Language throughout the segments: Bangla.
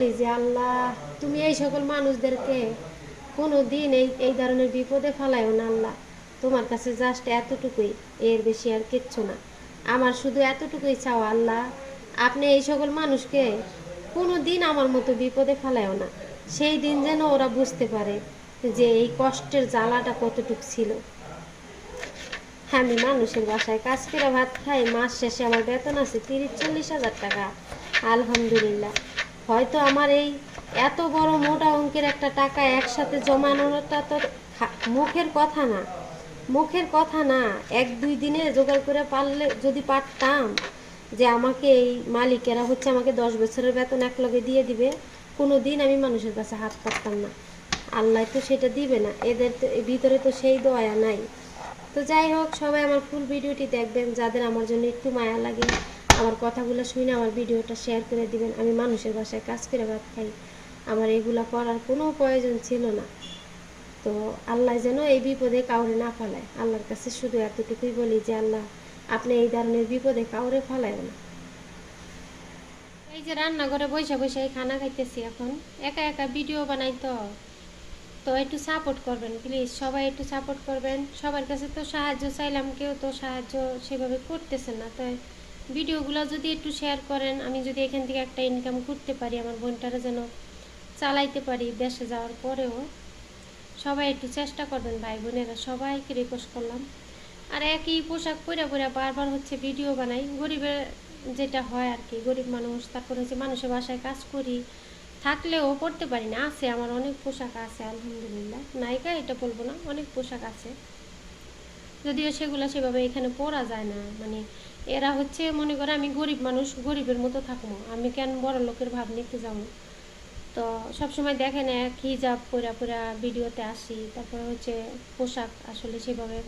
যে আল্লাহ, তুমি এই সকল মানুষদেরকে কোনো দিন এই এই ধরনের বিপদে না আল্লাহ। তোমার কাছে জাস্ট এতটুকুই, এর বেশি আর কিচ্ছু না। আমার শুধু এতটুকুই চাও আল্লাহ, আপনি এই সকল মানুষকে কোনো দিন আমার মতো বিপদে ফেলাইও না। সেই দিন যেন ওরা বুঝতে পারে যে এই কষ্টের জ্বালাটা কতটুক ছিল। আমি মানুষের বাসায় কাজ করে ভাত খাই, মাস শেষে আমার বেতন আছে তিরিশ, চল্লিশ হাজার টাকা। আলহামদুলিল্লাহ। হয়তো আমার এই এত বড় মোটা অঙ্কের একটা টাকা একসাথে জমানোটা তো মুখের কথা না। মুখের কথা না, এক দুই দিনে জোগাড় করে পারলে, যদি পারতাম যে আমাকে এই মালিকেরা হচ্ছে আমাকে দশ বছরের বেতন এক লগে দিয়ে দিবে কোনো দিন আমি মানুষের কাছে হাত পাততাম না। আল্লাহ তো সেটা দিবে না, এদের তো ভিতরে তো সেই দয়া নাই। তো যাই হোক, সবাই আমার ফুল ভিডিওটি দেখবেন, যাদের আমার জন্য একটু মায়া লাগে। আমার কথাগুলো শুনে আমার ভিডিওটা শেয়ার করে দিবেন। আমি মানুষের বাসায় কাজ করে ভাত খাই। আমার এগুলা করার কোনো প্রয়োজন ছিল না। তো আল্লাহ যেন এই বিপদে কাউরে না ফালায়। আল্লাহর কাছে শুধু এতটুকুই বলি যে, আল্লাহ, আপনি এই ধরনের বিপদে কাউরে ফালায় না। এই যে রান্নাঘরে বসে বসে এই খানা খাইতেছি এখন। একা একা ভিডিও বানাই তো। তো একটু সাপোর্ট করবেন প্লিজ সবাই একটু সাপোর্ট করবেন। সবার কাছে তো সাহায্য চাইলাম, কেউ তো সাহায্য সেভাবে করতেছে না। তাই ভিডিওগুলো যদি একটু শেয়ার করেন, আমি যদি এখান থেকে একটা ইনকাম করতে পারি, আমার বোনটারা যেন চালাইতে পারি দেশে যাওয়ার পরেও, সবাই একটু চেষ্টা করবেন, ভাই বোনেরা, সবাইকে রিকোয়েস্ট করলাম। আর একই পোশাক পরে পরে বারবার হচ্ছে ভিডিও বানাই। গরিবের যেটা হয় আর কি গরিব মানুষ, তারপরে হচ্ছে মানুষের বাসায় কাজ করি, থাকলেও পড়তে পারি না। আছে, আমার অনেক পোশাক আছে, আলহামদুলিল্লাহ। নায়িকা, এটা বলব না, অনেক পোশাক আছে। যদিও সেগুলো সেভাবে এখানে পরা যায় না মানে এরা হচ্ছে, মনে করে আমি গরিব মানুষ, গরিবের মতো থাকব। আমি কেন বড় লোকের ভাব নিতে যাব? তো সবসময় দেখেন এক হিজাব পরা পরা ভিডিওতে আসি। তারপরে হচ্ছে পোশাক আসলে সেভাবে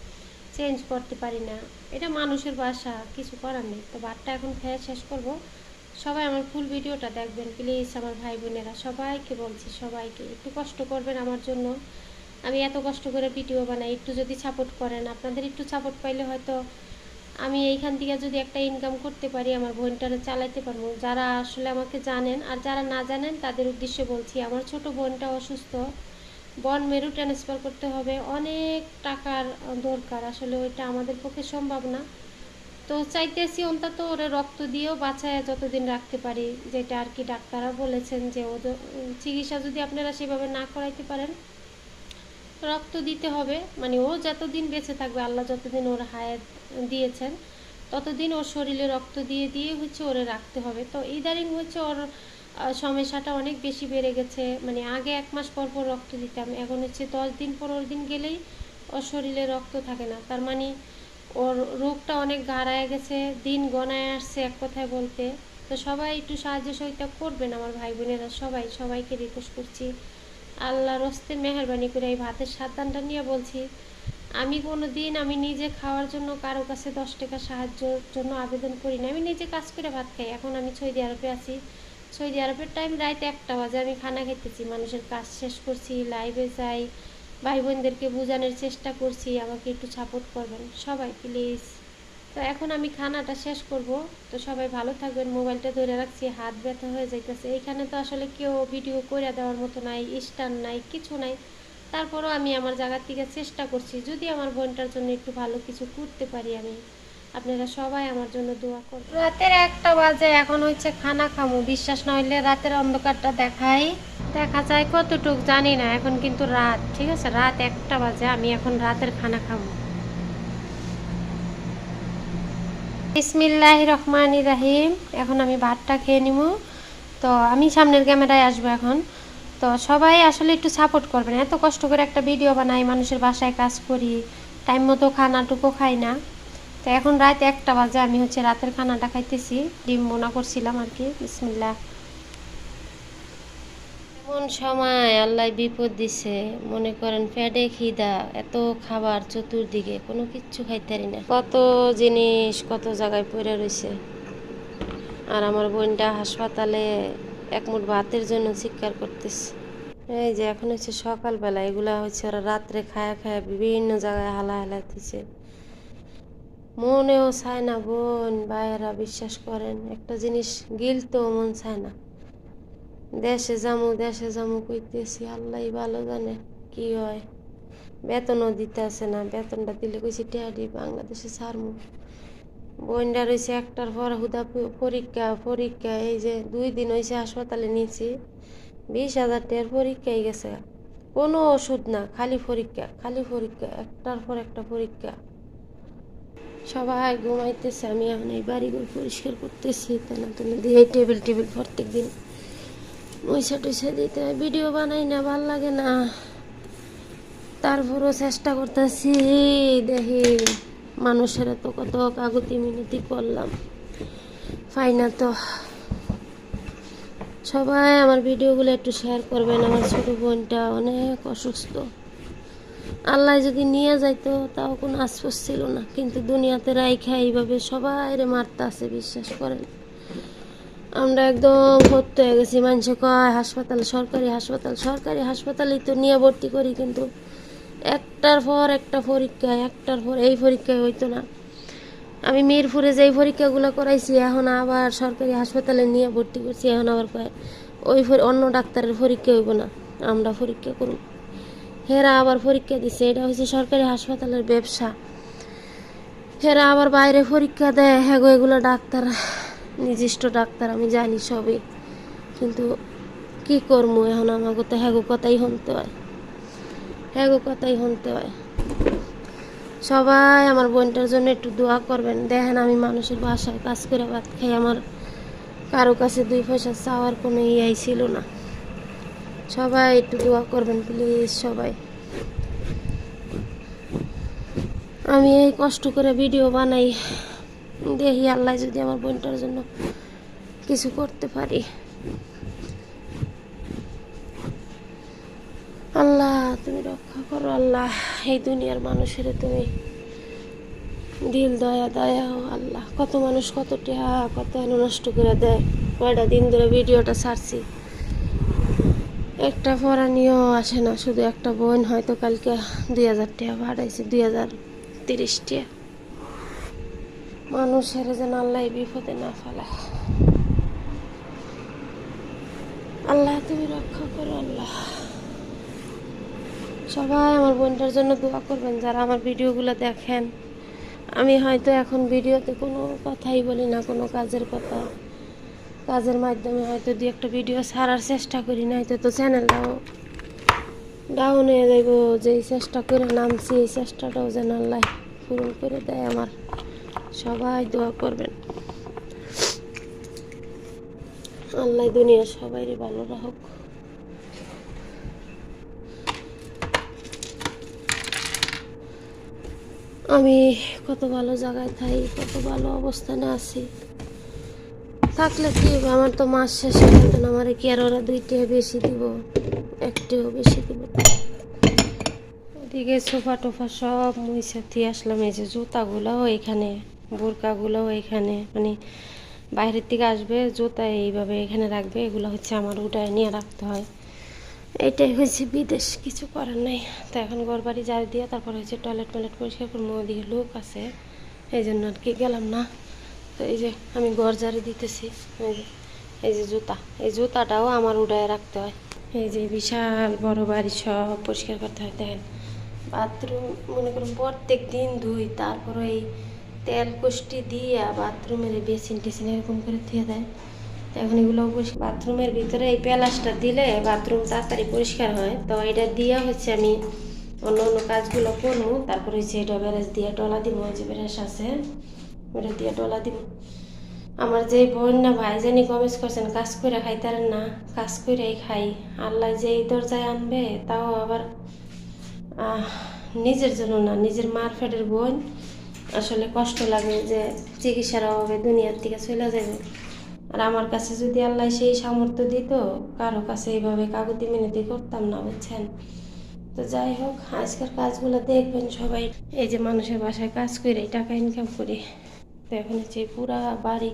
চেঞ্জ করতে পারি না। এটা মানুষের বাসা, কিছু করার নেই। তো ভাতটা এখন খেয়ে শেষ করব। সবাই আমার ফুল ভিডিওটা দেখবেন প্লিজ আমার ভাই বোনেরা। সবাইকে বলছি, সবাইকে, একটু কষ্ট করবেন আমার জন্য। আমি এত কষ্ট করে ভিডিও বানাই, একটু যদি সাপোর্ট করেন, আপনাদের একটু সাপোর্ট পাইলে হয়তো আমি এইখান থেকে যদি একটা ইনকাম করতে পারি, আমার বোনটারে চালাইতে পারব। যারা আসলে আমাকে জানেন আর যারা না জানেন, তাদের উদ্দেশ্যে বলছি, আমার ছোট বোনটা অসুস্থ, বন মেরু ট্রান্সফার করতে হবে, অনেক টাকার দরকার। আসলে ওইটা আমাদের পক্ষে সম্ভব না। তো চাইতেছি অন্তত ওরা রক্ত দিয়েও বাঁচায় যতদিন রাখতে পারি, যেটা আর কি ডাক্তাররা বলেছেন যে ওদের চিকিৎসা যদি আপনারা সেভাবে না করাইতে পারেন রক্ত দিতে হবে। মানে ও যতদিন বেঁচে থাকবে, আল্লাহ যতদিন ওর হায়াত দিয়েছেন, ততদিন ওর শরীরে রক্ত দিয়ে দিয়ে হচ্ছে ওরে রাখতে হবে। তো ইদারিং হচ্ছে ওর সমস্যাটা অনেক বেশি বেড়ে গেছে। মানে আগে এক মাস পর পর রক্ত দিতাম, এখন হচ্ছে দশ দিন পনেরো দিন গেলেই ওর শরীরে রক্ত থাকে না। তার মানে ওর রোগটা অনেক গাড়ায় গেছে, দিন গণায় আসছে এক কথায় বলতে। তো সবাই একটু সাহায্য সহযোগিতা করবেন আমার ভাই বোনেরা, সবাই, সবাইকে রিকোয়েস্ট করছি। আল্লাহর রস্তে মেহরবানি করে এই ভাতের সাবধানটা নিয়ে বলছি, আমি কোনো দিন আমি নিজে খাওয়ার জন্য কারও কাছে দশ টাকা সাহায্যের জন্য আবেদন করি না আমি নিজে কাজ করে ভাত খাই। এখন আমি সৌদি আরবে আছি। সৌদি আরবের টাইম রাত একটা বাজে। আমি খানা খেতেছি। মানুষের কাজ শেষ করছি লাইভে যাই। ভাই বোনদেরকে বোঝানোর চেষ্টা করছি। আমাকে একটু সাপোর্ট করবেন। সবাই প্লিজ তো এখন আমি খানাটা শেষ করব। তো সবাই ভালো থাকবেন, মোবাইলটা ধরে রাখছি, হাত ব্যথা হয়ে যাইতেছে। এইখানে তো আসলে কেউ ভিডিও করে দেওয়ার মতো নাই, স্ট্যান্ড নাই, কিছু নাই। তারপরও আমি আমার জায়গার থেকে চেষ্টা করছি, যদি আমার বোনটার জন্য একটু ভালো কিছু করতে পারি আমি। আপনারা সবাই আমার জন্য দোয়া করবেন। রাতের একটা বাজে, এখন হচ্ছে খানা খামু। বিশ্বাস না হইলে রাতের অন্ধকারটা দেখাই। দেখা যায় কতটুক জানি না, এখন কিন্তু রাত, ঠিক আছে? রাত একটা বাজে, আমি এখন রাতের খানা খামু। বিসমিল্লাহ রহমান ইরাহিম এখন আমি ভাতটা খেয়ে নিব তো আমি সামনের ক্যামেরায় আসব এখন। তো সবাই আসলে একটু সাপোর্ট করবেন। এত কষ্ট করে একটা ভিডিও বানাই, মানুষের বাসায় কাজ করি টাইম মতো খানাটুকু খাই না। তো এখন রাত একটা বাজে, আমি হচ্ছে রাতের খানাটা খাইতেছি। ডিম বোনা করছিলাম আর কি। বিসমিল্লাহ। এমন সময় আল্লাহ বিপদ দিছে? মনে করেন ফ্যাডে খিদা, এত খাবার চতুর্দিকে, কোনো কিচ্ছু খাইতে পারি না। কত জিনিস, কত জায়গায় পড়ে রয়েছে আর আমার বোনটা হাসপাতালে এক মুঠ ভাতের জন্য চিৎকার করতেছে। এই যে, এখন হচ্ছে সকালবেলা, এগুলা হচ্ছে ওরা রাত্রে খায়া খায়া বিভিন্ন জায়গায় হালা হালাইতেছে মনেও চায় না বোন, ভাইয়েরা বিশ্বাস করেন, একটা জিনিস গিলতেও মন চায় না। দেশে যামু দেশে যামু কইতেছি আল্লাহ ভালো জানে কি হয়। বেতনও দিতে আছে না, বেতনটা দিলে কইছি টিয়াডি বাংলাদেশে ছাড়মু। বইনটা রয়েছে একটার পর হুদা পরীক্ষা পরীক্ষা, এই যে দুই দিন হয়েছে হাসপাতালে নিয়েছি বিশ হাজার টাকার পরীক্ষাই গেছে। কোনো ওষুধ না, খালি পরীক্ষা খালি পরীক্ষা, একটার পর একটা পরীক্ষা। সবাই ঘুমাইতেছে, আমি এখন এই বাড়িঘর পরিষ্কার করতেছি তেনা তুমি দিয়ে টেবিল টেবিল প্রত্যেক দিন মইসা টইসা দিতে হয়। ভিডিও বানাই না, ভালো লাগে না। তারপরও চেষ্টা করতেছি, দেখি মানুষের তো কত কাগতি মিনতি করলাম। পাই না তো। সবাই আমার ভিডিওগুলো একটু শেয়ার করবেন, আমার ছোট বোনটা অনেক অসুস্থ। আল্লাহ যদি নিয়ে যাইতো, তাও কোনো আশ্বাস ছিল না। কিন্তু দুনিয়াতে রাইখা এইভাবে সবাই মারতে আছে বিশ্বাস করেন। আমরা একদম ভর্তি হয়ে গেছি। মানুষ কয় হাসপাতাল সরকারি হাসপাতাল সরকারি হাসপাতালেই তো নিয়ে ভর্তি করি কিন্তু একটার পর একটা পরীক্ষা একটার পর এই পরীক্ষায় হইতো না। আমি মিরপুরে যেই পরীক্ষাগুলো করাইছি এখন আবার সরকারি হাসপাতালে নিয়ে ভর্তি করছি এখন আবার কয় ওই অন্য ডাক্তারের পরীক্ষা হইব না আমরা পরীক্ষা করব হেরা আবার পরীক্ষা দিছে এটা হচ্ছে সরকারি হাসপাতালের ব্যবসা। হেরা আবার বাইরে পরীক্ষা দেয় হ্যাঁ গো, এগুলো ডাক্তার নির্দিষ্ট ডাক্তার, আমি জানি সবই। কিন্তু কি করব এখন আমাকে তো হ্যাগো কথাই শুনতে হয়। হ্যাগো কথাই শুনতে হয়। সবাই আমার বোনটার জন্য একটু দোয়া করবেন। দেখেন আমি মানুষের বাসায় কাজ করে ভাত খাই, আমার কারও কাছে দুই পয়সা চাওয়ার কোনো ইয়াই ছিল না। সবাই একটু দোয়া করবেন প্লিজ সবাই। আমি এই কষ্ট করে ভিডিও বানাই। দেখি আল্লাহ যদি আমার বোনটার জন্য কিছু করতে পারি। আল্লাহ, তুমি রক্ষা করো আল্লাহ। এই দুনিয়ার মানুষের তুমি দিল দয়া দয়া আল্লাহ। কত মানুষ কত টেহা, কত নষ্ট করে দেয়। কয়টা দিন ধরে ভিডিওটা ছাড়ছি। একটা পড়ানিও আসে না, শুধু একটা বোন। হয়তো কালকে দুই হাজার টাকা ভাড়াইছে দুই হাজার তিরিশ টাকা মানুষের যেন আল্লাহ বিপদে না ফেলায় আল্লাহ, তুমি রক্ষা করো আল্লাহ। সবাই আমার বোনটার জন্য দোয়া করবেন, যারা আমার ভিডিওগুলো দেখেন। আমি হয়তো এখন ভিডিওতে কোনো কথাই বলি না, কোনো কাজের কথা। কাজের মাধ্যমে হয়তো দু একটা ভিডিও ছাড়ার চেষ্টা করি না হয়তো তো চ্যানেলটাও ডাউন হয়ে যাইব। যেই চেষ্টা করে নামছি, এই চেষ্টাটাও যেন আল্লাহ পূরণ করে দেয় আমার। সবাই দোয়া করবেন। আল্লাহ দুনিয়া সবাইরই ভালো রাখুক। আমি কত ভালো জায়গায় থাই, কত ভালো অবস্থানে আছি। থাকলে কি আমার তো মাস শেষে বেতন, আমার কি আর ওরা দুইটাই বেশি দিব? একটিও বেশি দিব ওদিকে সোফা টোফা সব মুইসা দিয়ে আসলাম, এই যে জুতাগুলোও এখানে। বোরকাগুলোও এখানে মানে বাইরের থেকে আসবে, জুতা এইভাবে এখানে রাখবে, এগুলো হচ্ছে আমার উঠায় নিয়ে রাখতে হয়। এটাই হয়েছে, বিদেশ কিছু করার নাই। তো এখন ঘর বাড়ি ঝাড় দিয়ে তারপর হচ্ছে টয়লেট টয়লেট পরিষ্কার করব ওদিকে লোক আছে এই জন্য আর কি গেলাম না। তো এই যে আমি ঘর ঝাড়ি দিতেছি, এই যে এই যে জুতা, এই জুতাটাও আমার উড়ায় রাখতে হয়। এই যে বিশাল বড় বাড়ি সব পরিষ্কার করতে হয়, দেখেন। বাথরুম, মনে করুন প্রত্যেক দিন ধুই, তারপর এই তেল কুষ্টি দিয়ে বাথরুমের বেসিন টেসিন এরকম করে ধুয়ে দেয়। এখন এগুলো বাথরুমের ভিতরে এই প্যালাসটা দিলে বাথরুম তাড়াতাড়ি পরিষ্কার হয়। তো এটা দিয়ে হচ্ছে আমি অন্য অন্য কাজগুলো করব। তারপরে হচ্ছে এটা ব্যারেজ দিয়ে ডলা দিব যে ব্যারেজ আছে ওটা দিয়ে ডলা দিব। আমার যে বোন না ভাই জানি কমেন্টস করছেন, কাজ করে খাইতারেন না, কাজ করেই খাই। আল্লাহ যে এই দরজায় আনবে, তাও আবার নিজের জন্য না, নিজের মার ফেটের বোন। আসলে কষ্ট লাগে যে চিকিৎসার অভাবে দুনিয়ার থেকে চলে যাবে। আর আমার কাছে যদি আল্লাহ সেই সামর্থ্য দিত, কারও কাছে এইভাবে কাগতি মিনতি করতাম না, বুঝছেন? তো যাই হোক, আজকের কাজগুলো দেখবেন সবাই। এই যে মানুষের বাসায় কাজ করে, টাকা ইনকাম করি। তো এখন হচ্ছে পুরা বাড়ি,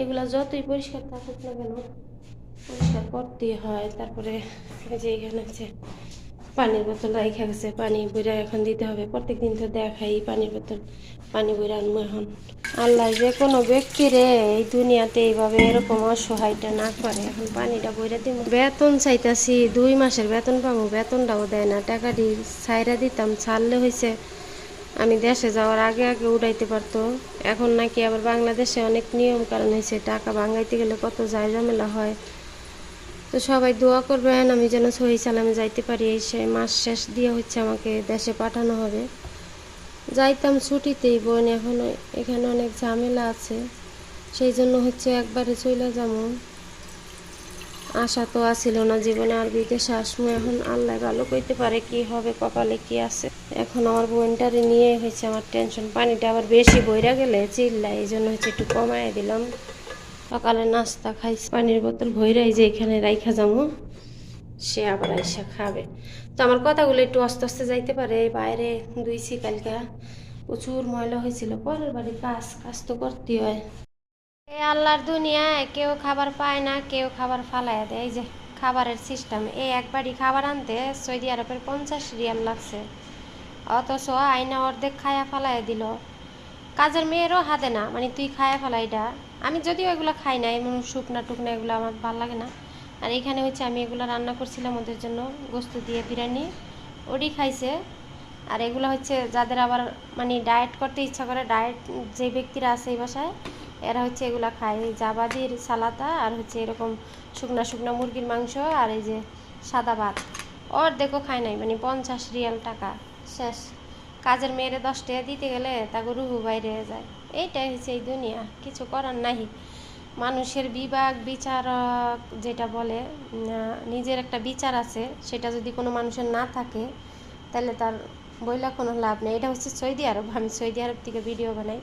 এগুলো যতই পরিষ্কার থাকুক না কেন, পরিষ্কার করতেই হয়। তারপরে যে এখানে হচ্ছে পানির বোতল রাইখা গেছে, পানি বইরা এখন দিতে হবে। প্রত্যেক দিন তো দেখাই পানির বোতল, পানি বইরা আনব এখন। আল্লাহ যে কোনো ব্যক্তি রে, এই দুনিয়াতে এইভাবে এরকম অসহায়টা না করে। এখন পানিটা বইরা দিব বেতন চাইতাছি, দুই মাসের বেতন পাবো বেতনটাও দেয় না। টাকাটি ছাইরা দিতাম, ছাড়লে হয়েছে আমি দেশে যাওয়ার আগে আগে উড়াইতে পারতো। এখন নাকি আবার বাংলাদেশে অনেক নিয়ম কারণ হয়েছে টাকা ভাঙাইতে গেলে কত যায় ঝামেলা হয়। তো সবাই দোয়া করবেন, আমি যেন সহি সালামে যাইতে পারি। সে মাস শেষ দিয়ে হচ্ছে আমাকে দেশে পাঠানো হবে। যাইতাম ছুটিতেই, বোন এখন, এখানে অনেক ঝামেলা আছে। সেই জন্য হচ্ছে একবারে চলে যাব। আশা তো আসিল না জীবনে আর বিদেশে আসব এখন আল্লাহ ভালো কইতে পারে কি হবে, কপালে কি আছে। এখন আমার বোনটারে নিয়ে হয়েছে আমার টেনশন পানিটা আবার বেশি বইরা গেলে চিল্লাই এই জন্য হচ্ছে একটু কমায় দিলাম। সকালে নাস্তা খাইছি। পানির বোতল ভইরাই যে এখানে রাইখা যাব সে আবার এসে খাবে। তো আমার কথাগুলো একটু আস্তে আস্তে যাইতে পারে। বাইরে দুইছি কালকা। প্রচুর ময়লা হয়েছিল। পরের বাড়ি কাজ কাজ তো করতে হয়। এই আল্লাহর দুনিয়ায় কেউ খাবার পায় না, কেউ খাবার ফালায় দেয়। এই যে খাবারের সিস্টেম এই এক বাড়ি খাবার আনতে সৌদি আরবের পঞ্চাশ রিয়াল লাগছে। অথচ আইনা অর্ধেক খায়া ফালায় দিল। কাজের মেয়েরও হাতে না। মানে তুই খায়া ফেলা এটা। আমি যদিও এগুলো খাই না, এমন শুকনা টুকনা এগুলো আমার ভালো লাগে না। আর এখানে হচ্ছে আমি এগুলো রান্না করছিলাম ওদের জন্য, গোস্ত দিয়ে বিরিয়ানি ওডি খাইছে। আর এগুলো হচ্ছে যাদের আবার মানে ডায়েট করতে ইচ্ছা করে ডায়েট যে ব্যক্তিরা আছে এই বাসায়, এরা হচ্ছে এগুলো খায়। এই জাবাদির সালাতা আর হচ্ছে এরকম শুকনা শুকনা মুরগির মাংস আর এই যে সাদা ভাত। ওর দেখো খায় নাই মানে পঞ্চাশ রিয়াল টাকা। শেষ। কাজের মেয়েরে দশ টাকা দিতে গেলে তাকে রুহু বাইরে যায়। এইটাই হচ্ছে এই দুনিয়া, কিছু করার নাই মানুষের বিভাগ, বিচারক যেটা বলে নিজের একটা বিচার আছে, সেটা যদি কোনো মানুষের না থাকে, তাহলে তার বইলা কোনো লাভ নেই। এটা হচ্ছে সৌদি আরব। আমি সৌদি আরব থেকে ভিডিও বানাই।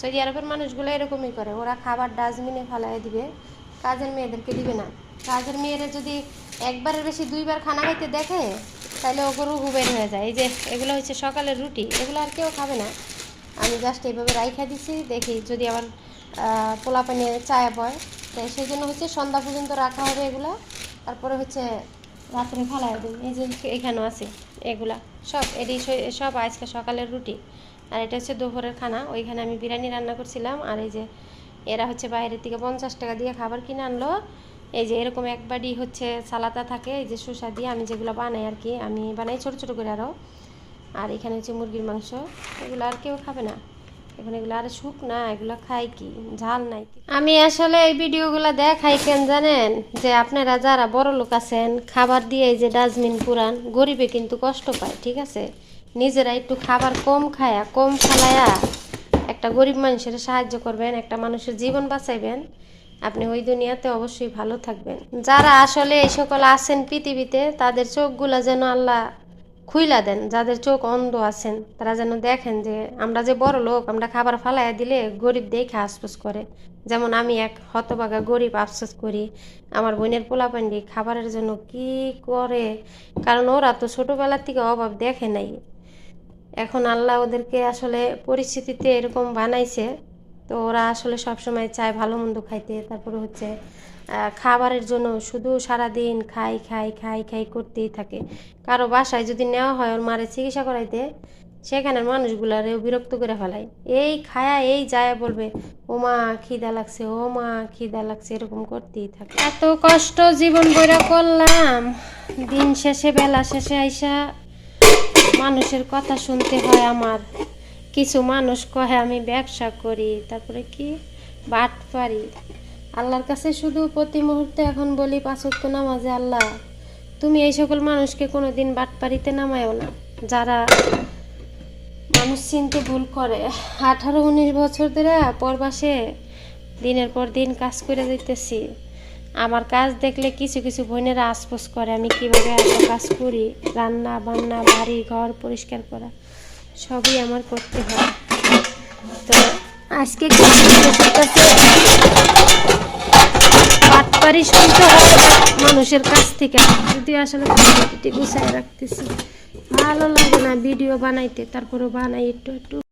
সৌদি আরবের মানুষগুলো এরকমই করে। ওরা খাবার ডাস্টবিনে ফেলাই দিবে, কাজের মেয়েদেরকে দিবে না। কাজের মেয়েরা যদি একবারের বেশি দুইবার খানা খাইতে দেখে, তাহলে ও গরু বের হয়ে যায়। এই যে, এগুলো হচ্ছে সকালের রুটি। এগুলো আর কেউ খাবে না। আমি জাস্ট এইভাবে রাইখা দিছি দেখি যদি আহ, পোলা পানিয়ে চায় পয় তো সেই জন্য হচ্ছে সন্ধ্যা পর্যন্ত রাখা হবে এগুলা। তারপরে হচ্ছে রাত্রে ফালাই দিই এই যে এখানেও আছে এগুলা। সব এটি সব আজকে সকালের রুটি। আর এটা হচ্ছে দুপুরের খানা। ওইখানে আমি বিরিয়ানি রান্না করছিলাম। আর এই যে এরা হচ্ছে বাইরের থেকে পঞ্চাশ টাকা দিয়ে খাবার কিনে আনলো। এই যে এরকম একবারই হচ্ছে সালাতা থাকে। এই যে শসা দিয়ে আমি যেগুলো বানাই আর কি আমি বানাই ছোট ছোট করে আরও আর এখানে হচ্ছে মুরগির মাংস। এগুলো আর কেউ খাবে না। এখন এগুলো আর শুক না, এগুলো খাই কি? ঝাল নাই। আমি আসলে এই ভিডিওগুলো দেখাই কেন জানেন? যে আপনারা যারা বড় লোক আছেন, খাবার দিয়ে এই যে ডাস্টবিন পুরান, গরিবে কিন্তু কষ্ট পায়, ঠিক আছে? নিজেরা একটু খাবার কম খায়া, কম ফালায়া একটা গরিব মানুষের সাহায্য করবেন, একটা মানুষের জীবন বাঁচাইবেন। আপনি ওই দুনিয়াতে অবশ্যই ভালো থাকবেন। যারা আসলে এই সকল আছেন পৃথিবীতে, তাদের চোখগুলা যেন আল্লাহ খুইলা দেন, যাদের চোখ অন্ধ আছেন, তারা যেন দেখেন যে আমরা যে বড় লোক, আমরা খাবার ফালাইয়া দিলে গরিব দেখে আফসোস করে। যেমন আমি এক হতবাগা গরিব আফসোস করি, আমার বোনের পোলাপান্ডি খাবারের জন্য কি করে? কারণ ওরা তো ছোটোবেলার থেকে অভাব দেখে নাই। এখন আল্লাহ ওদেরকে আসলে পরিস্থিতিতে এরকম বানাইছে, তো ওরা আসলে সবসময় চায় ভালো মন্দ খাইতে। তারপরে হচ্ছে খাবারের জন্য শুধু সারাদিন খাই খাই খাই খাই করতেই থাকে। কারও বাসায় যদি নেওয়া হয় ওর মারে চিকিৎসা করাইতে, সেখানের মানুষগুলারেও বিরক্ত করে ফেলায়। এই খায়া এই যায় বলবে, ও মা, খিদা লাগছে, ও মা, খিদা লাগছে, এরকম করতেই থাকে। এত কষ্ট জীবন বইরা করলাম, দিন শেষে, বেলা শেষে আইসা মানুষের কথা শুনতে হয় আমার। কিছু মানুষ কহে, আমি ব্যবসা করি, তারপরে কি? বাট পারি আল্লাহর কাছে শুধু প্রতি মুহূর্তে এখন বলি পাঁচক্ত নামাজে আল্লাহ, তুমি এই সকল মানুষকে কোনো দিন বাটপাড়িতে নামায়ও না। যারা মানুষ চিনতে ভুল করে, আঠারো উনিশ বছর ধরে পরবাসে দিনের পর দিন কাজ করে দিতেছি আমার কাজ দেখলে কিছু কিছু বোনেরা আশপোস করে, আমি কীভাবে এত কাজ করি? রান্না, বান্না, বাড়ি, ঘর পরিষ্কার করা, সবই আমার করতে হয়। তো আজকে মানুষের শুনতে হয় মানুষের কাছ থেকে। যদি আসলে গুছাই রাখতেছি। ভালো লাগে না ভিডিও বানাইতে তারপরে বানাই একটু একটু।